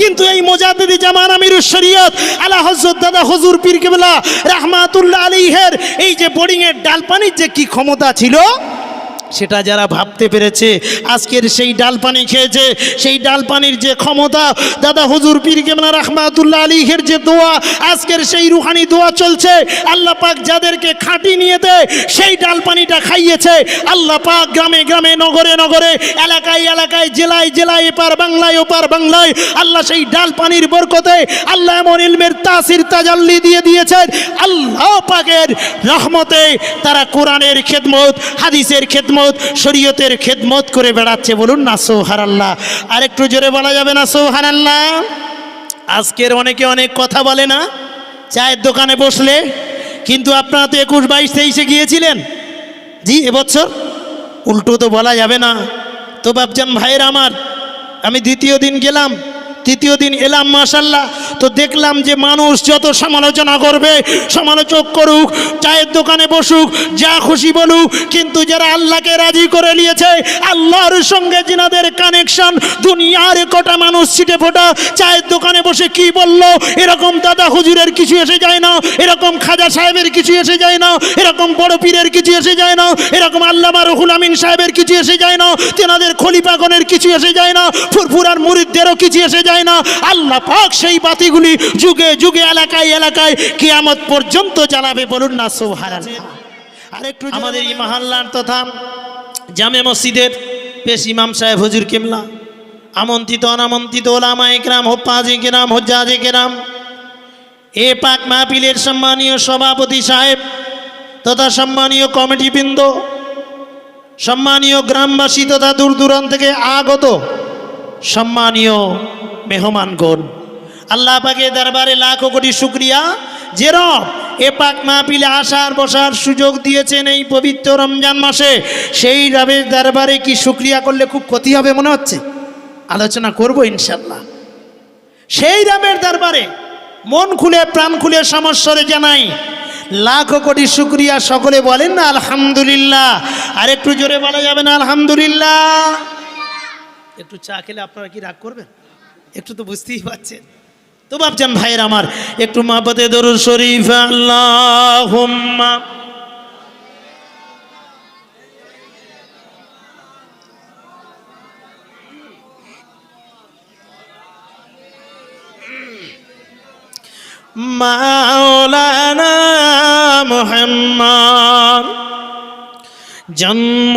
কিন্তু এই মোজাদ্দি জামান আমির শরীয়ত আলা হজরত দাদা হজুর পীর কেবলা রাহমাতুল্লাহ আলীহের এই যে বোরিংয়ের ডালপানির যে কি ক্ষমতা ছিল? সেটা যারা ভাবতে পেরেছে, আজকের সেই ডাল পানি খেয়েছে, সেই ডাল পানির যে ক্ষমতা, দাদা হুজুর পীর কেমনা রহমাতুল্লাহ আলীহের যে দোয়া, আজকের সেই রুহানি দোয়া চলছে। আল্লাহ পাক যাদেরকে খাঁটি নিয়ে দেয় সেই ডাল পানিটা খাইয়েছে। আল্লাহ পাক গ্রামে গ্রামে, নগরে নগরে, এলাকায় এলাকায়, জেলায় জেলায়, এপার বাংলায়, ওপার বাংলায়, আল্লাহ সেই ডাল পানির বরকতে আল্লাহ এমন ইলমের তাসির তাজাল্লি দিয়ে দিয়েছেন। আল্লাহ পাকের রহমতে তারা কোরআনের খেদমত, হাদিসের খেদমত শরীয়তের খেদমত করে বেড়াচ্ছে। বলুন না সোহার আর একটু জোরে বলা যাবে না সোহার আল্লাহ আজকের অনেকে অনেক কথা বলে না, চায়ের দোকানে বসলে। কিন্তু আপনারা তো একুশ, বাইশ, তেইশে গিয়েছিলেন? জি, এবছর? উল্টো তো বলা যাবে না। তো বাপজান ভাইয়ের আমার, আমি দ্বিতীয় দিন গেলাম। তৃতীয় দিন এলাম মাশাল্লাহ তো দেখলাম যে মানুষ যত সমালোচনা করবে, সমালোচক করুক, চায়ের দোকানে বসুক, যা খুশি বলুক, কিন্তু যারা আল্লাহকে রাজি করে নিয়েছে, আল্লাহর সঙ্গে যিনাদের কানেকশন দুনিয়ার কটা মানুষ ছিটে ফোটা, চায়ের দোকানে বসে কি বলল, এরকম দাদা হুজুরের কিছু এসে যায় না, এরকম খাজা সাহেবের কিছু এসে যায় না, এরকম বড় পীরের কিছু এসে যায় না, এরকম আল্লামা রহুল আমিন সাহেবের কিছু এসে যায় না, তেনাদের খলিপাগনের কিছু এসে যায় না, ফুরফুরার মুরিদদেরও কিছু এসে যায় না। আল্লাহ পাক সেই বাতিগুলি যুগে যুগে এলাকায় এলাকায় কিয়ামত পর্যন্ত জ্বালাবে বলুন না সোহার আরেকটু আমাদের এই মহাল্লার তথা জামে মসজিদের পেশ ইমাম সাহেব হুজুর কেমলা আমন্ত্রিত অনামন্ত্রিত ওলামা একরাম হোপ্পাজি কেরাম হজ্জাজে কেরাম এ পাক মাহফিলের সম্মানীয় সভাপতি সাহেব তথা সম্মানীয় কমিটিবৃন্দ সম্মানীয় গ্রামবাসী তথা দূর দূরান্ত থেকে আগত সম্মানীয় মেহমানগণ, আল্লাহ পাকে দরবারে লাখো কোটি শুক্রিয়া। যে রব এ পাক মাহফিলে আসার বসার সুযোগ দিয়েছেন এই পবিত্র রমজান মাসে, সেই রবের দরবারে কি শুক্রিয়া করলে খুব ক্ষতি হবে মনে হচ্ছে? আলোচনা করব ইনশাল্লাহ সেই রামের দরবারে মন খুলে, প্রাণ খুলে সমস্যরে জানাই লাখো কোটি শুক্রিয়া সকলে বলেন না, আলহামদুলিল্লাহ। আর একটু জোরে বলা যাবে না, আলহামদুলিল্লাহ। একটু চা খেলে আপনারা কি রাগ করবেন? একটু তো বুঝতেই পারছেন। তো ভাবছেন, ভাইয়ের আমার, একটু মাপতে দরুদ শরীফ আল্লাহ মাওলানা মোহাম্মদ, জন্ম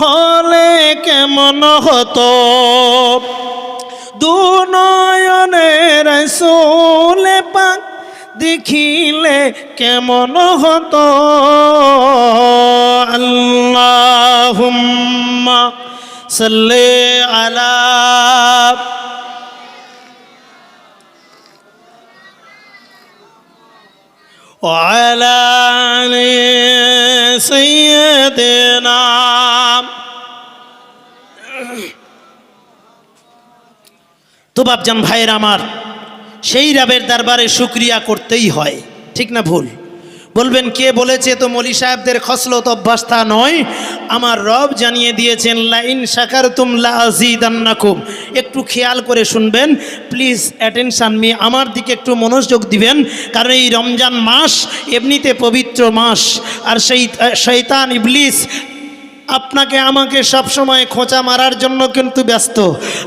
হলে কেমন হতো দুনয়নের সোলে পাক দেখিলে কেমন হতো আল্লাহুম্মা সাল্লি আলা وعلى তো বাপজান ভাইয়ের আমার, সেই রাবের দরবারে শুক্রিয়া করতেই হয়। ঠিক না ভুল? বলবেন, কে বলেছে তো মলি সাহেবদের খসলত অভ্যাস তা নয়? আমার রব জানিয়ে দিয়েছেন, লাইন শাকার তুম লাজিদান্নাকুম একটু খেয়াল করে শুনবেন, প্লিজ অ্যাটেনশান মি, আমার দিকে একটু মনোযোগ দিবেন, কারণ এই রমজান মাস এমনিতে পবিত্র মাস, আর সেই শৈতান ইবলিস আপনাকে আমাকে সব সময় খোঁচা মারার জন্য কিন্তু ব্যস্ত।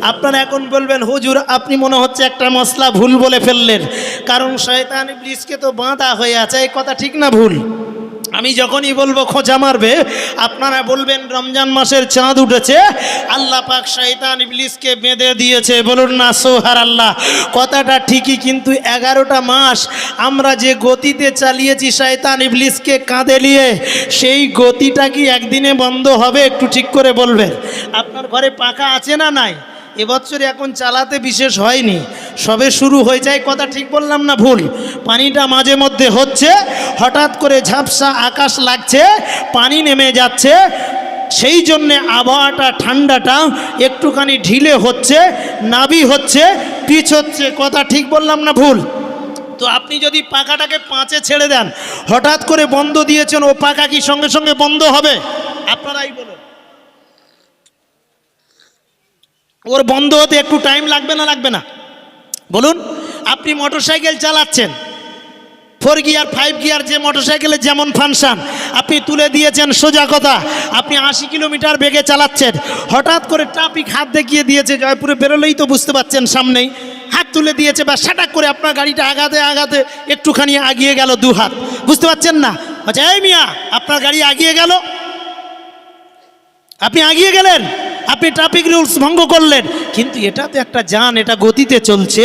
আপনারা এখন বলবেন, হুজুর, আপনি মনে হচ্ছে একটা মশলা ভুল বলে ফেললেন। কারণ শয়তান ব্রিজকে তো বাঁধা হয়ে আছে। এই কথা ঠিক না ভুল? আমি যখনই বলব, খোঁচা মারবে, আপনারা বলবেন, রমজান মাসের চাঁদ উঠেছে, আল্লাহ পাক শয়তান ইবলিসকে বেঁধে দিয়েছে। বলুন না, সোহার আল্লাহ, কথাটা ঠিকই, কিন্তু এগারোটা মাস আমরা যে গতিতে চালিয়েছি শয়তান ইবলিসকে কাঁধে নিয়ে, সেই গতিটা কি একদিনে বন্ধ হবে? একটু ঠিক করে বলবেন। আপনার ঘরে পাখা আছে না নাই? এবছরে এখন চালাতে বিশেষ হয়নি। সবে শুরু হয়ে যায়, কথা ঠিক বললাম না ভুল? পানিটা মাঝে মধ্যে হচ্ছে, হঠাৎ করে ঝাপসা আকাশ লাগছে, পানি নেমে যাচ্ছে, সেই জন্যে আবহাওয়াটা, ঠান্ডাটা একটুখানি ঢিলে হচ্ছে নাবি হচ্ছে, পিচ হচ্ছে, কথা ঠিক বললাম না ভুল? তো আপনি যদি পাখাটাকে পাঁচে ছেড়ে দেন, হঠাৎ করে বন্ধ দিয়েছেন, ও পাখা কি সঙ্গে সঙ্গে বন্ধ হবে? আপনারাই বলুন। ওর বন্ধ হতে একটু টাইম লাগবে না লাগবে না? বলুন, আপনি মোটরসাইকেল চালাচ্ছেন। ফোর গিয়ার ফাইভ গিয়ার যে মোটরসাইকেলের যেমন ফাংশন আপনি তুলে দিয়েছেন সোজা কথা। আপনি আশি কিলোমিটার বেগে চালাচ্ছেন। হঠাৎ করে ট্রাফিক হাত দেখিয়ে দিয়েছে, জয়পুরে বেরোলেই তো বুঝতে পাচ্ছেন সামনেই। হাত তুলে দিয়েছে বা সাটাক করে আপনার গাড়িটা আগাতে আগাতে একটুখানি আগিয়ে গেল দু হাত। বুঝতে পারছেন না? আচ্ছা এই মিয়া, আপনার গাড়ি আগিয়ে গেল? আপনি আগিয়ে গেলেন? আপনি ট্রাফিক রুলস ভঙ্গ করলেন। কিন্তু এটা তো একটা যান, এটা গতিতে চলছে।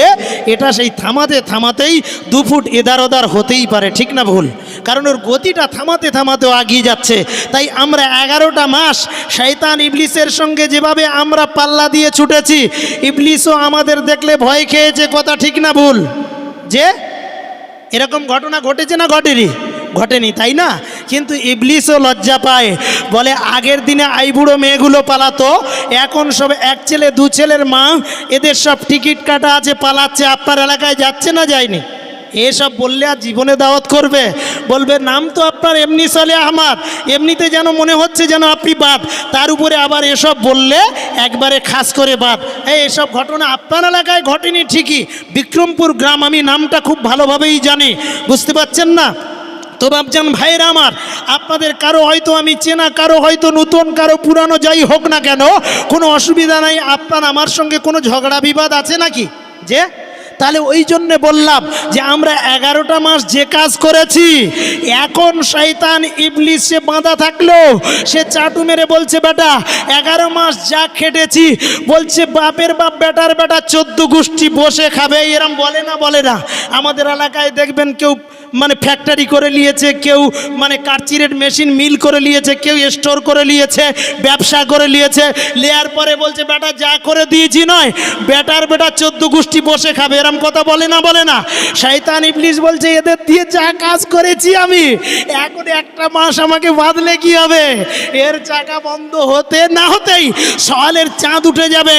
এটা সেই থামাতে থামাতেই দু ফুট এদার ওদার হতেই পারে, ঠিক না ভুল? কারণ ওর গতিটা থামাতে থামাতেও আগিয়ে যাচ্ছে। তাই আমরা এগারোটা মাস শয়তান ইবলিসের সঙ্গে যেভাবে আমরা পাল্লা দিয়ে ছুটেছি, ইবলিসও আমাদের দেখলে ভয় খেয়েছে, কথা ঠিক না ভুল? যে? এরকম ঘটনা ঘটেছে না ঘটেনি? ঘটেনি, তাই না? কিন্তু ইবলিসও লজ্জা পায়। বলে, আগের দিনে আইবুড়ো মেয়েগুলো পালাতো, এখন সব এক ছেলে, দু ছেলের মা, এদের সব টিকিট কাটা আছে, পালাচ্ছে, আপনার এলাকায় যাচ্ছে না যায়নি? এসব বললে আর জীবনে দাওয়াত করবে। বলবে, নাম তো আপনার, এমনি সালে আহমাদ, এমনিতে যেন মনে হচ্ছে যেন আপনি বাদ। তার উপরে আবার এসব বললে, একবারে খাস করে বাদ। এই এসব ঘটনা আপনার এলাকায় ঘটেনি ঠিকই। বিক্রমপুর গ্রাম, আমি নামটা খুব ভালোভাবেই জানি। বুঝতে পারছেন না? তো বাবজান ভাইরা আমার, আপনাদের কারও হয়তো আমি চেনা, কারও হয়তো নতুন, কারও পুরানো যাই হোক না কেন, কোনো অসুবিধা নাই, আপনার আমার সঙ্গে কোনো ঝগড়া বিবাদ আছে নাকি? যে? তাহলে ওই জন্যে বললাম যে, আমরা এগারোটা মাস যে কাজ করেছি, এখন শয়তান ইবলিস সে বাঁধা থাকল। সে চাটু মেরে বলছে, বেটা, এগারো মাস যা খেটেছি। বলছে, বাপের বাপ, বেটার বেটা, চোদ্দ গোষ্ঠী বসে খাবে। এরম বলে না বলে না। আমাদের এলাকায় দেখবেন কেউ মানে ফ্যাক্টরি করে নিয়েছে, কেউ মানে কারচিরেট মেশিন মিল করে নিয়েছে, কেউ স্টোর করে নিয়েছে, ব্যবসা করে নিয়েছে। লেয়ার পরে বলছে, বেটা, যা করে দিয়েছি নয়, বেটার বেটা চোদ্দ গোষ্ঠী বসে খাবে। এরম কথা বলে না বলে না। শয়তান, ইবলিস বলছে, এদের দিয়ে যা কাজ করেছি আমি, এখন একটা মাস আমাকে বাঁধলে কি হবে? এর চাকা বন্ধ হতে না হতেই সওয়ালের চাঁদ উঠে যাবে।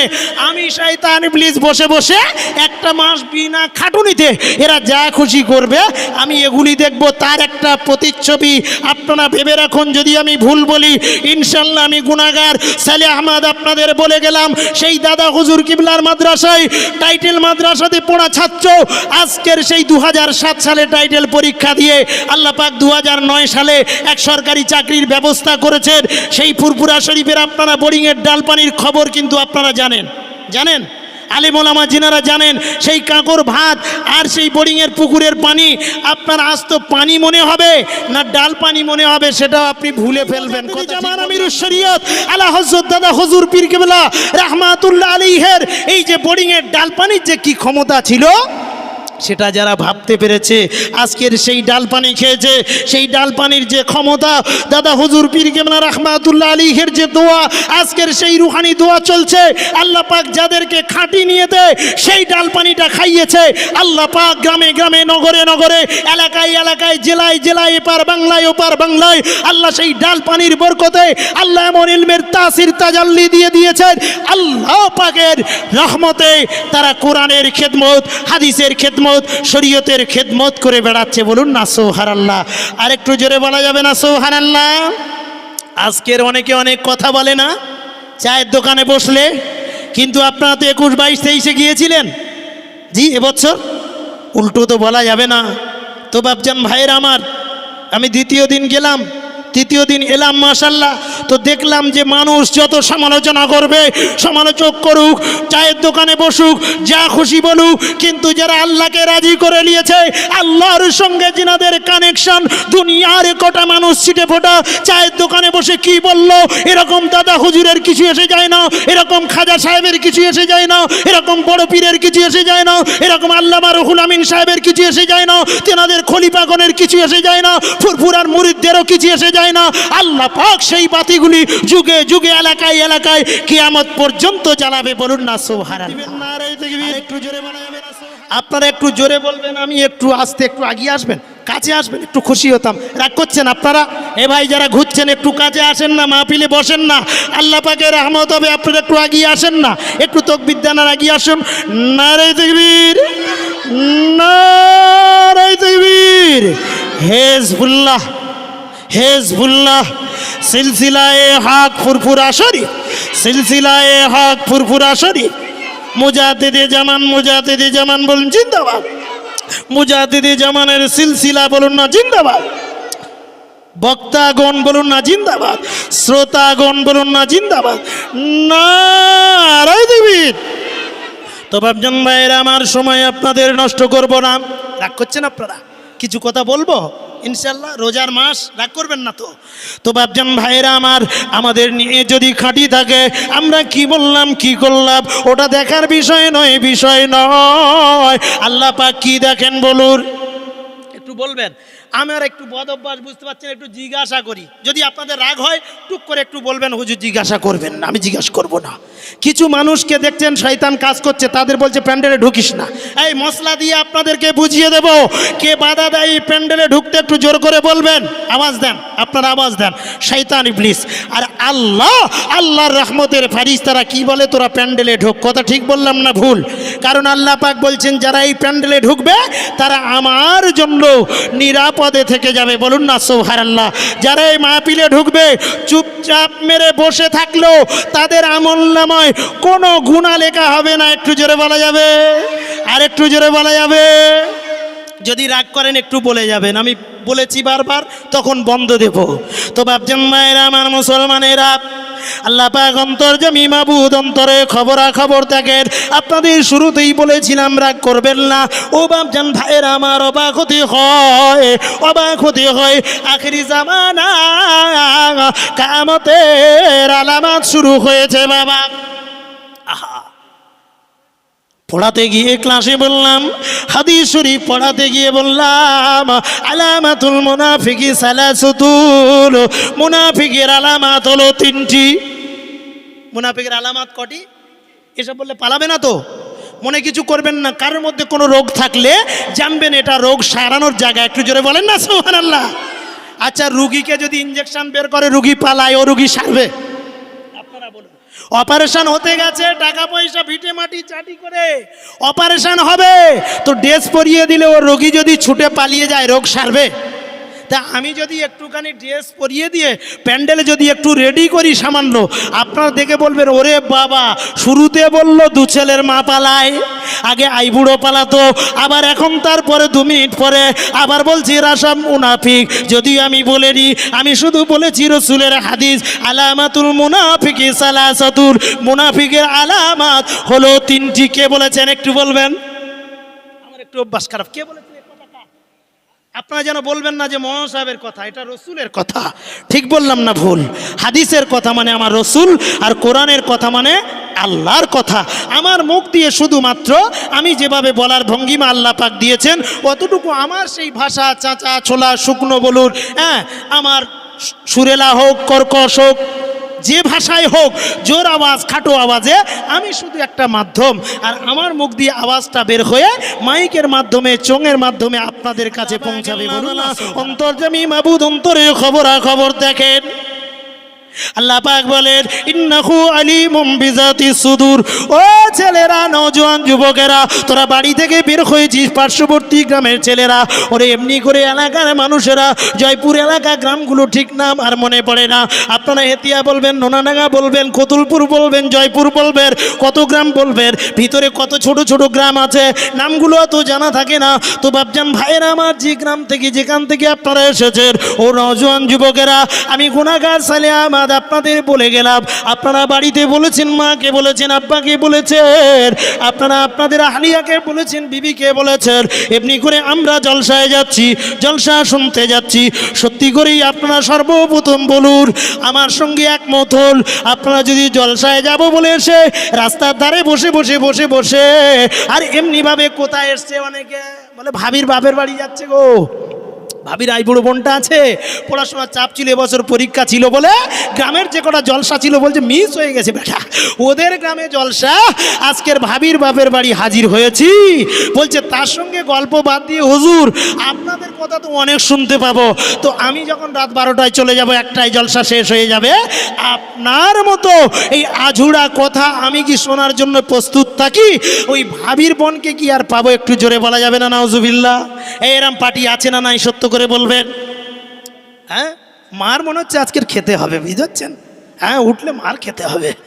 আমি শয়তান, ইবলিস বসে বসে একটা মাস বিনা খাটুনিতে এরা যা খুশি করবে, আমি এগুলি দেখব, তার একটা প্রতিচ্ছবি। আপনারা ভেবে রাখুন, যদি আমি ভুল বলি ইনশাল্লাহ আমি গুণাগার সালে আহমদ আপনাদের বলে গেলাম, সেই দাদা হুজুর কিবলার মাদ্রাসায় টাইটেল মাদ্রাসাতে পড়া ছাত্র, আজকের সেই দু হাজার সাত সালে টাইটেল পরীক্ষা দিয়ে আল্লাহ পাক দু সালে এক সরকারি চাকরির ব্যবস্থা করেছেন। সেই ফুরপুরা শরীফের আপনারা বোরিংয়ের ডালপানির খবর কিন্তু আপনারা জানেন। জানেন? আলিমোলামা যিনারা জানেন সেই কাঁকর ভাত আর সেই বোরিংয়ের পুকুরের পানি আপনার আজ তো পানি মনে হবে না ডাল পানি মনে হবে সেটাও আপনি ভুলে ফেলবেন। আল্লাহ শরীয়ত আলা হজরত দাদা হজুর পীর কেবলা রাহমাতুল্লাহ আলিহের এই যে বোরিংয়ের ডাল পানির যে কি ক্ষমতা ছিল সেটা যারা ভাবতে পেরেছে, আজকের সেই ডাল পানি খেয়েছে, সেই ডাল পানির যে ক্ষমতা, দাদা হুজুর পীর কেমনা রহমাতুল্লাহ আলীহের যে দোয়া, আজকের সেই রুহানি দোয়া চলছে। আল্লাহ পাক যাদেরকে খাঁটি নিয়ে দেয় সেই ডাল পানিটা খাইয়েছে। আল্লাহ পাক গ্রামে গ্রামে, নগরে নগরে, এলাকায় এলাকায়, জেলায় জেলায়, এপার বাংলায়, ওপার বাংলায়, আল্লাহ সেই ডাল পানির বরকতে আল্লাহ এমন ইলমের তাসির তাজাল্লি দিয়ে দিয়েছেন। আল্লাহ পাকের রহমতে তারা কোরআনের খেদমত, হাদিসের খেদমত শরীয়তের খেদমত করে বেড়াচ্ছে। বলুন না সোহার আল্লাহ আর একটু জোরে বলা যাবে না সোহার আল্লাহ আজকের অনেকে অনেক কথা বলে না, চায়ের দোকানে বসলে। কিন্তু আপনারা তো একুশ বাইশ তেইশে গিয়েছিলেন। জি, এবছর? উল্টো তো বলা যাবে না। তো বাপজান ভাইয়ের আমার, আমি দ্বিতীয় দিন গেলাম। তৃতীয় দিন এলাম মাশাল্লাহ তো দেখলাম যে মানুষ যত সমালোচনা করবে, সমালোচক করুক, চায়ের দোকানে বসুক, যা খুশি বলুক, কিন্তু যারা আল্লাহকে রাজি করে নিয়েছে, আল্লাহর সঙ্গে যিনাদের কানেকশন দুনিয়ার কটা মানুষ ছিটে ফোটা, চায়ের দোকানে বসে কি বলল, এরকম দাদা হুজুরের কিছু এসে যায় না, এরকম খাজা সাহেবের কিছু এসে যায় না, এরকম বড় পীরের কিছু এসে যায় না, এরকম আল্লামা রহুল আমিন সাহেবের কিছু এসে যায় না, তেনাদের খলিফাগণের কিছু এসে যায় না, ফুরফুরার মুরিদদেরও কিছু এসে যায় যায় না। আল্লাহ পাক সেই বাতিগুলি যুগে যুগে এলাকায় এলাকায় কিয়ামত পর্যন্ত জ্বালাবে বলুন না সোহার একটু জোরে আপনারা একটু জোরে বলবেন আমি একটু আসতে একটু আগিয়ে আসবেন কাছে আসবেন একটু খুশি হতাম। রাগ করছেন আপনারা? এ ভাই যারা ঘুরছেন একটু কাছে আসেন না মাহফিলে বসেন না। আল্লাহ পাকের রহমত হবে আপনারা একটু আগিয়ে আসেন না। একটু তোক বিদ্যানার আগিয়ে আসুন। নারে তকবীর নারে তকবীর। হেজবুল্লাহ। হেজবুল্লাহ, সিলসিলায়ে হক ফুরফুরা শরীফ, সিলসিলায়ে হক ফুরফুরা শরীফ। মুজাহিদে জামান মুজাহিদে জামান বলুন জিন্দাবাদ। মুজাহিদে জামানের সিলসিলা বলুন না জিন্দাবাদ। বক্তাগণ বলুন না জিন্দাবাদ। শ্রোতাগণ বলুন না জিন্দাবাদ। নারায় দেবী তো ভাবছেন ভাইয়ের, আমার সময় আপনাদের নষ্ট করব না। রাগ করছেন আপনারা? কিছু কথা বলব? ইনশাল্লাহ রোজার মাস রাগ করবেন না তো। তো ভাবছেন, ভাইয়েরা আমার, আমাদের নিয়ে যদি খাঁটি থাকে, আমরা কি বললাম, কি করলাম? ওটা দেখার বিষয় নয় বিষয় নয়। আল্লাহ পাক কি দেখেন বলুন। একটু বলবেন আমার একটু বদ অভ্যাস বুঝতে পারছেন একটু জিজ্ঞাসা করি। যদি আপনাদের রাগ হয়, টুক করে একটু বলবেন, হুজুর, জিজ্ঞাসা করবেন না, আমি জিজ্ঞাসা করব না। কিছু মানুষকে দেখছেন, শয়তান কাজ করছে, তাদের বলছে, প্যান্ডেলে ঢুকিস না। এই মশলা দিয়ে আপনাদেরকে বুঝিয়ে দেব, কে বাধা দেয় এই প্যান্ডেলে ঢুকতে, একটু জোর করে বলবেন। আওয়াজ দেন, আপনারা আওয়াজ দেন। শৈতান ইবলিস। আর আল্লাহ, আল্লাহর রহমতের ফারিস তারা কি বলে, তোরা প্যান্ডেলে ঢোক। কথা ঠিক বললাম না ভুল? কারণ আল্লাহ পাক বলছেন, যারা এই প্যান্ডেলে ঢুকবে, তারা আমার জন্য নিরাপদে থেকে যাবে, বলুন না সোহার আল্লাহ যারা এই মাহপিলে ঢুকবে, চুপচাপ মেরে বসে থাকল তাদের আমল নামায় কোনো গুণা লেখা হবে না। একটু জোরে বলা যাবে? আর একটু জোরে বলা যাবে? যদি রাগ করেন, একটু বলে যাবেন। আমি বলেছি বারবার, তখন বন্ধ দেব। তো ভাবছেন মায়েরা, আমার মুসলমানেরা, আল্লাহ পাক অন্তর জমি মাবুদ অন্তরে খবরা খবর দেখেন। আপনাদের শুরুতেই বলেছিলাম, রাগ করবেন না। ও বাপজান ভাইয়ের, আমার অবাক হতে হয়, অবাক হতে হয়। আখেরি জামানা, কামতের আলামাত শুরু হয়েছে, বাবা। আহা। পড়াতে গিয়ে ক্লাসে বললাম, হাদিস শরীফ পড়াতে গিয়ে বললাম, আলামাতুল মুনাফিকি সালাসুতুল মুনাফিকের আলামাত হলো তিনটি। মুনাফিকের আলামাত কটি? এসব বললে পালাবে না তো? মনে কিছু করবেন না, কারোর মধ্যে কোনো রোগ থাকলে জানবেন এটা রোগ সারানোর জায়গা। একটু জোরে বলেন না সোহান আল্লাহ আচ্ছা রুগীকে যদি ইঞ্জেকশন বের করে, রুগী পালায়, ও রুগী সারবে। অপারেশন হতে গেছে, টাকা পয়সা ভিটে মাটি চাটি করে। অপারেশন হবে, তো ড্রেস পরিয়ে দিলে ও রোগী যদি ছুটে পালিয়ে যায়, রোগ সারবে। তা আমি যদি একটুখানি ড্রেস পরিয়ে দিয়ে প্যান্ডেলে যদি একটু রেডি করি সামান্য, আপনারা দেখে বলবেন, ওরে বাবা, শুরুতে বলল দু ছেলের মা পালায়, আগে আইবুড়ো পালাতো, আবার এখন তারপরে দু মিনিট পরে আবার বলছি, এরা সব মুনাফিক যদি আমি বলে নিই আমি শুধু বলেছি রসুলের হাদিস, আলামাতুল মুনাফিকি সালাসাতুল, মুনাফিকের আলামাত হলো তিনটি, কে বলেছেন একটু বলবেন আমার একটু অভ্যাস খারাপ, কে বলেছেন? আপনারা যেন বলবেন না যে মোহন সাহেবের কথা, এটা রসুলের কথা। ঠিক বললাম না ভুল। হাদিসের কথা মানে আমার রসুল আর কোরআনের কথা মানে আল্লাহর কথা। আমার মুখ দিয়ে শুধুমাত্র আমি যেভাবে বলার ভঙ্গিমা আল্লাহ পাক দিয়েছেন, অতটুকু আমার সেই ভাষা, চাচা, ছোলা, শুকনো বলুন হ্যাঁ আমার সুরেলা হোক, কর্কশ হোক যে ভাষায় হোক জোর আওয়াজ খাটো আওয়াজে আমি শুধু একটা মাধ্যম। আর আমার মুখ দিয়ে আওয়াজটা বের হয়ে মাইকের মাধ্যমে চোঙের মাধ্যমে আপনাদের কাছে পৌঁছাবে। বলুন অন্তর্জামী মাবুদ অন্তরে খবরা খবর দেখেন। আল্লাহ পাক বলেন, ইন্নাহু আলিমুম বিজাতি সুদূর। ও ছেলেরা, নওজোয়ান যুবকেরা, তোরা বাড়ি থেকে বের হয়েছিস পার্শ্ববর্তী গ্রামের ছেলেরা। ওরে, এমনি করে এলাকার মানুষেরা, জয়পুর এলাকা গ্রামগুলো ঠিক নাম আর মনে পড়ে না। আপনারা হেতিয়া বলবেন, নোনাডাঙ্গা বলবেন, কতুলপুর বলবেন, জয়পুর বলবেন, কত গ্রাম বলবেন? ভিতরে কত ছোট ছোট গ্রাম আছে? নামগুলো তো জানা থাকে না। তো বাবজান ভাইয়েরা আমার যে গ্রাম থেকে, যেখান থেকে আপনারা এসেছেন, ও নজওয়ান যুবকেরা, আমি গুণাগার সালে আহমাদ আপনাদের বলে গেলাম, আপনারা বাড়িতে বলেছেন, মাকে বলেছেন, আব্বাকে বলেছেন, আপনারা আপনাদের আহলিয়াকে বলেছেন, বিবিকে বলেছেন, এমনি করে আমরা জলসায় যাচ্ছি, জলসা শুনতে যাচ্ছি। সত্যি করেই আপনারা সর্বপ্রথম বলুন, আমার সঙ্গে একমত হল আপনারা যদি জলসায় যাব বলে এসে রাস্তার ধারে বসে বসে বসে বসে, আর এমনিভাবে কোথায় এসছে অনেকে? বলে ভাবির বাপের বাড়ি যাচ্ছে গো। ভাবির আই বুড়ো বোনটা আছে। পড়াশোনার চাপ ছিল, এবছর পরীক্ষা ছিল বলে গ্রামের যে কটা জলসা ছিল বলছে, মিস হয়ে গেছে বেটা। ওদের গ্রামে জলসা। আজকের ভাবির বাপের বাড়ি হাজির হয়েছি। বলছে, তার সঙ্গে গল্প বাদ দিয়ে, হুজুর, আপনাদের কথা তো অনেক শুনতে পাবো। তো আমি যখন রাত বারোটায় চলে যাব একটাই জলসা শেষ হয়ে যাবে। আপনার মতো এই আঝুড়া কথা আমি কি শোনার জন্য প্রস্তুত থাকি? ওই ভাবির বোনকে কি আর পাবো একটু জোরে বলা যাবে না নাউজুবিল্লা এরম পার্টি আছে না নাই, সত্য করে বলবেন? হ্যাঁ মার মনে হচ্ছে আজকের খেতে হবে, বুঝতে হ্যাঁ উঠলে মার খেতে হবে।